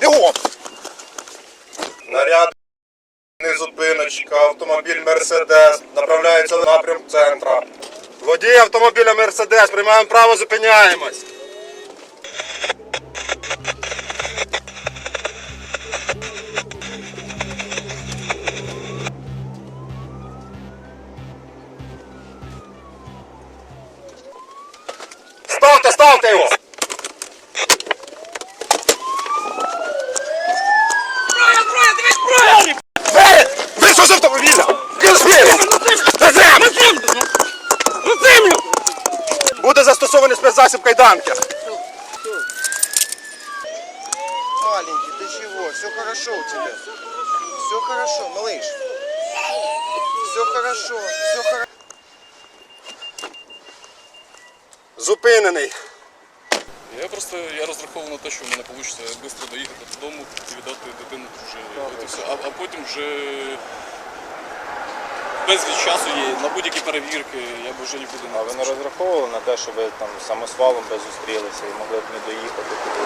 Бігом! Наряд зупиночка, автомобіль Мерседес, направляється в напрям центра. Водій автомобіля Мерседес, приймаємо право, зупиняємось. Буде застосований спецзасіб кайданки. Маленький, ты чего? Все хорошо у тебя. Все хорошо, малыш. Все хорошо, все хорошо. Зупинений. Я просто я розраховував на те, що в мене вийде швидко доїхати додому і віддати дитину дружині. А, а потім вже безліч часу є на будь-які перевірки, я б вже нікуди не А ви не розраховували на те, що ви там самосвалом би зустрілися і могли б не доїхати? Не